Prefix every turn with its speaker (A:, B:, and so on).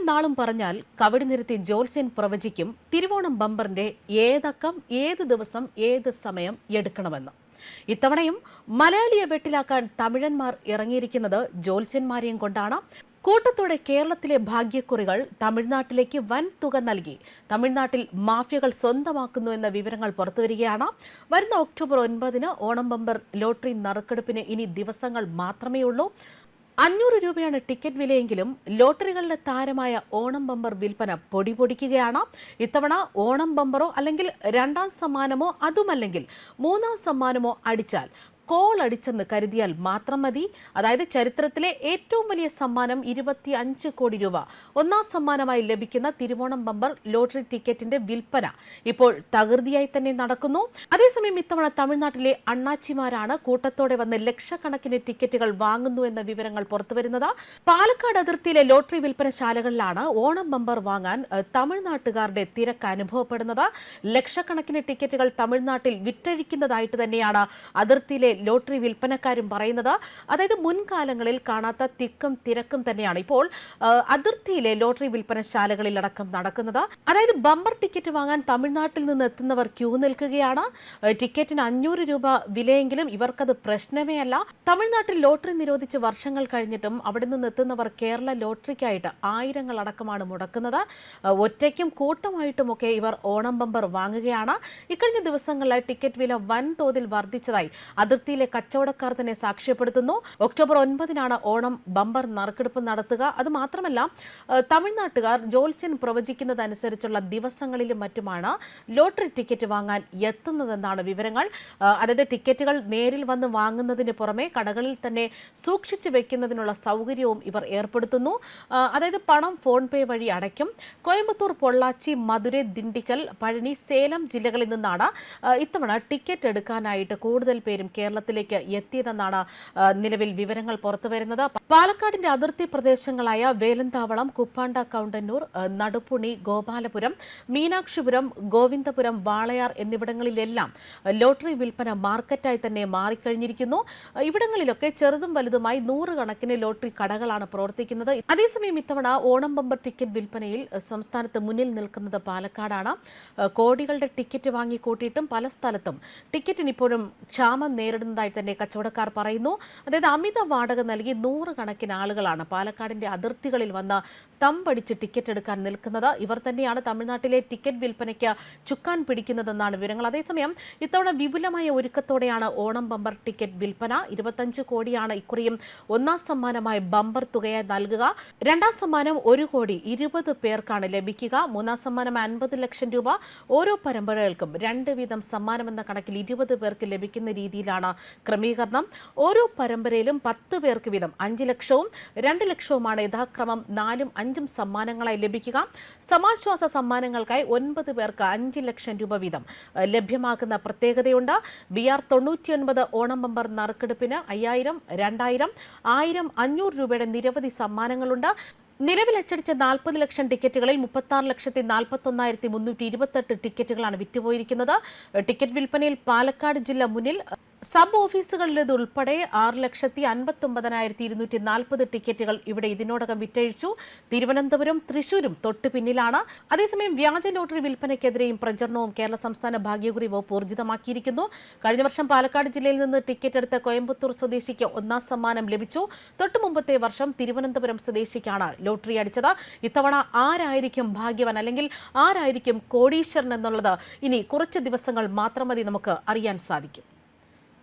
A: പേരും നാളും പറഞ്ഞാൽ കവടി നിരത്തി ജോത്സ്യൻ പ്രവചിക്കും തിരുവോണം ബമ്പറിന്റെ ഏതക്കം ഏത് ദിവസം ഏത് സമയം എടുക്കണമെന്ന്. ഇത്തവണയും മലയാളിയെ വെട്ടിലാക്കാൻ തമിഴന്മാർ ഇറങ്ങിയിരിക്കുന്നത് ജോത്സ്യന്മാരെയും കൊണ്ടാണ്. കൂട്ടത്തോടെ കേരളത്തിലെ ഭാഗ്യക്കുറികൾ തമിഴ്നാട്ടിലേക്ക് വൻ തുക നൽകി. തമിഴ്നാട്ടിൽ മാഫിയകൾ സ്വന്തമാക്കുന്നു എന്ന വിവരങ്ങൾ പുറത്തുവരികയാണ് വരുന്ന ഒക്ടോബർ ഒൻപതിന് ഓണം ബമ്പർ ലോട്ടറി നറുക്കെടുപ്പിന് ഇനി ദിവസങ്ങൾ മാത്രമേ ഉള്ളൂ അഞ്ഞൂറ് രൂപയാണ് ടിക്കറ്റ് വിലയെങ്കിലും ലോട്ടറികളുടെ താരമായ ഓണം ബമ്പർ വിൽപ്പന പൊടി പൊടിക്കുകയാണ്. ഇത്തവണ ഓണം ബമ്പറോ അല്ലെങ്കിൽ രണ്ടാം സമ്മാനമോ അതുമല്ലെങ്കിൽ മൂന്നാം സമ്മാനമോ അടിച്ചാൽ കോൾ അടിച്ചെന്ന് കരുതിയാൽ മാത്രം മതി. അതായത് ചരിത്രത്തിലെ ഏറ്റവും വലിയ സമ്മാനം ഇരുപത്തി അഞ്ച് കോടി രൂപ. ഒന്നാം സമ്മാനമായി ലഭിക്കുന്ന തിരുവോണം ബമ്പർ ലോട്ടറി ടിക്കറ്റിന്റെ വിൽപ്പന ഇപ്പോൾ തകൃതിയായി തന്നെ നടക്കുന്നു. അതേസമയം ഇത്തവണ തമിഴ്നാട്ടിലെ അണ്ണാച്ചിമാരാണ് കൂട്ടത്തോടെ വന്ന് ലക്ഷക്കണക്കിന് ടിക്കറ്റുകൾ വാങ്ങുന്നു എന്ന വിവരങ്ങൾ പുറത്തുവരുന്നത്. പാലക്കാട് അതിർത്തിയിലെ ലോട്ടറി വിൽപ്പനശാലകളിലാണ് ഓണം ബമ്പർ വാങ്ങാൻ തമിഴ്നാട്ടുകാരുടെ തിരക്ക് അനുഭവപ്പെടുന്നത്. ലക്ഷക്കണക്കിന് ടിക്കറ്റുകൾ തമിഴ്നാട്ടിൽ വിറ്റഴിക്കുന്നതായിട്ട് തന്നെയാണ് അതിർത്തിയിലെ ലോട്ടറി വിൽപ്പനക്കാരും പറയുന്നത് അതായത് മുൻകാലങ്ങളിൽ കാണാത്ത തിക്കും തിരക്കും തന്നെയാണ്. ഇപ്പോൾ അതിർത്തിയിലെ ലോട്ടറി വിൽപ്പനശാലകളിൽ അടക്കം നടക്കുന്നത്. അതായത് ബമ്പർ ടിക്കറ്റ് വാങ്ങാൻ തമിഴ്നാട്ടിൽ നിന്ന് എത്തുന്നവർ ക്യൂ നിൽക്കുകയാണ്. ടിക്കറ്റിന് അഞ്ഞൂറ് രൂപ വിലയെങ്കിലും ഇവർക്കത് പ്രശ്നമേ അല്ല. തമിഴ്നാട്ടിൽ ലോട്ടറി നിരോധിച്ച് വർഷങ്ങൾ കഴിഞ്ഞിട്ടും അവിടെ നിന്ന് എത്തുന്നവർ കേരള ലോട്ടറിക്കായിട്ട് ആയിരങ്ങൾ അടക്കമാണ് മുടക്കുന്നത്. ഒറ്റയ്ക്കും കൂട്ടമായിട്ടുമൊക്കെ ഇവർ ഓണം ബമ്പർ വാങ്ങുകയാണ്. ഇക്കഴിഞ്ഞ ദിവസങ്ങളിലായി ടിക്കറ്റ് വില വൻതോതിൽ വർദ്ധിച്ചതായി. അതിർത്തിയിലെ കച്ചവടക്കാർ തന്നെ സാക്ഷ്യപ്പെടുത്തുന്നു. ഒക്ടോബർ ഒൻപതിനാണ് ഓണം ബമ്പർ നറുക്കെടുപ്പ് നടത്തുക. അത് മാത്രമല്ല തമിഴ്നാട്ടുകാർ ജോത്സ്യൻ പ്രവചിക്കുന്നതനുസരിച്ചുള്ള ദിവസങ്ങളിലും മറ്റുമാണ് ലോട്ടറി ടിക്കറ്റ് വാങ്ങാൻ എത്തുന്നതെന്നാണ് വിവരങ്ങൾ. അതായത് ടിക്കറ്റുകൾ നേരിൽ വന്ന് വാങ്ങുന്നതിന് പുറമെ കടകളിൽ തന്നെ സൂക്ഷിച്ചു വെക്കുന്നതിനുള്ള സൗകര്യവും ഇവർ ഏർപ്പെടുത്തുന്നു. അതായത് പണം ഫോൺ പേ വഴി അടയ്ക്കും. കോയമ്പത്തൂർ പൊള്ളാച്ചി മധുര ദിണ്ടിക്കൽ പഴനി സേലം ജില്ലകളിൽ നിന്നാണ് ഇത്തവണ ടിക്കറ്റ് എടുക്കാനായിട്ട് കൂടുതൽ പേരും കേരളത്തിലേക്ക് എത്തിയതെന്നാണ് നിലവിൽ വിവരങ്ങൾ പുറത്തുവരുന്നത്. പാലക്കാടിന്റെ അതിർത്തി പ്രദേശങ്ങളായ വേലന്താവളം കുപ്പാണ്ട കൗണ്ടന്നൂർ നടുപ്പുണി ഗോപാലപുരം മീനാക്ഷിപുരം ഗോവിന്ദപുരം വാളയാർ എന്നിവിടങ്ങളിലെല്ലാം ലോട്ടറി വിൽപ്പന മാർക്കറ്റായി തന്നെ മാറിക്കഴിഞ്ഞിരിക്കുന്നു. ഇവിടങ്ങളിലൊക്കെ ചെറുതും വലുതുമായി നൂറുകണക്കിന് ലോട്ടറി കടകളാണ് പ്രവർത്തിക്കുന്നത്. അതേസമയം ഇത്തവണ ഓണം ബമ്പർ ടിക്കറ്റ് വിൽപ്പനയിൽ സംസ്ഥാനത്ത് മുന്നിൽ നിൽക്കുന്നത് പാലക്കാടാണ്. കോടികളുടെ ടിക്കറ്റ് വാങ്ങിക്കൂട്ടിയിട്ടും പല സ്ഥലത്തും ടിക്കറ്റിന് ഇപ്പോഴും ക്ഷാമം നേരിടുന്നതായി തന്നെ കച്ചവടക്കാർ പറയുന്നു. അതായത് അമിത വാടക നൽകി നൂറുകണക്കിന് ആളുകളാണ് പാലക്കാടിന്റെ അതിർത്തികളിൽ വന്ന് തമ്പടിച്ച് ടിക്കറ്റ് എടുക്കാൻ നിൽക്കുന്നത്. ഇവർ തന്നെയാണ് തമിഴ്നാട്ടിലെ ടിക്കറ്റ് വിൽപ്പനയ്ക്ക് ചുക്കാൻ പിടിക്കുന്നതെന്നാണ് വിവരങ്ങൾ. അതേസമയം ഇത്തവണ വിപുലമായ ഒരുക്കത്തോടെയാണ് ഓണം ബമ്പർ ടിക്കറ്റ് വിൽപ്പന. ഇരുപത്തഞ്ച് കോടിയാണ് ഇക്കുറിയും ഒന്നാം സമ്മാനമായി ബമ്പർ തുകയായി നൽകുക. രണ്ടാം സമ്മാനം ഒരു കോടി ഇരുപത് പേർക്കാണ് ലഭിക്കുക. മൂന്നാം സമ്മാനം അൻപത് ലക്ഷം രൂപ ഓരോ പരമ്പരകൾക്കും രണ്ട് വീതം സമ്മാനം എന്ന കണക്കിൽ ഇരുപത് പേർക്ക് ലഭിക്കുന്ന രീതിയിലാണ് ക്രമീകരണം. ഓരോ പരമ്പരയിലും പത്ത് പേർക്ക് വീതം അഞ്ച് ലക്ഷവും രണ്ട് ലക്ഷവുമാണ് യഥാക്രമം നാലും അഞ്ചും സമ്മാനങ്ങളായി ലഭിക്കുക. സമാശ്വാസ സമ്മാനങ്ങൾക്കായി ഒൻപത് പേർക്ക് അഞ്ച് ലക്ഷം രൂപ വീതം ലഭ്യമാക്കുന്ന പ്രത്യേകതയുണ്ട്. ബി ആർ തൊണ്ണൂറ്റിയൊൻപത് ഓണം ബമ്പർ നറുക്കെടുപ്പിന് അയ്യായിരം രണ്ടായിരം ആയിരം അഞ്ഞൂറ് രൂപയുടെ നിരവധി സമ്മാനങ്ങളുണ്ട്. നിലവിൽ അച്ചടിച്ച നാൽപ്പത് ലക്ഷം ടിക്കറ്റുകളിൽ മുപ്പത്തി ആറ് ലക്ഷത്തി നാൽപ്പത്തി ഒന്നായിരത്തി മുന്നൂറ്റി ഇരുപത്തെട്ട് ടിക്കറ്റുകളാണ് വിറ്റുപോയിരിക്കുന്നത്. ടിക്കറ്റ് വിൽപ്പനയിൽ പാലക്കാട് ജില്ല മുന്നിൽ സബ് ഓഫീസുകളിലേത് ഉൾപ്പെടെ ആറ് ലക്ഷത്തി അൻപത്തി ഒമ്പതിനായിരത്തി ഇരുന്നൂറ്റി നാൽപ്പത് ടിക്കറ്റുകൾ ഇവിടെ ഇതിനോടകം വിറ്റഴിച്ചു. തിരുവനന്തപുരം തൃശൂരും തൊട്ടു പിന്നിലാണ്. അതേസമയം വ്യാജ ലോട്ടറി വിൽപ്പനയ്ക്കെതിരെയും പ്രചരണവും കേരള സംസ്ഥാന ഭാഗ്യകുറി വകുപ്പ് ഊർജിതമാക്കിയിരിക്കുന്നു. കഴിഞ്ഞ വർഷം പാലക്കാട് ജില്ലയിൽ നിന്ന് ടിക്കറ്റ് എടുത്ത കോയമ്പത്തൂർ സ്വദേശിക്ക് ഒന്നാം സമ്മാനം ലഭിച്ചു. തൊട്ടു മുമ്പത്തെ വർഷം തിരുവനന്തപുരം സ്വദേശിക്കാണ് ലോട്ടറി അടിച്ചത്. ഇത്തവണ ആരായിരിക്കും ഭാഗ്യവൻ അല്ലെങ്കിൽ ആരായിരിക്കും കോടീശ്വരൻ എന്നുള്ളത് ഇനി കുറച്ച് ദിവസങ്ങൾ മാത്രം മതി നമുക്ക് അറിയാൻ സാധിക്കും.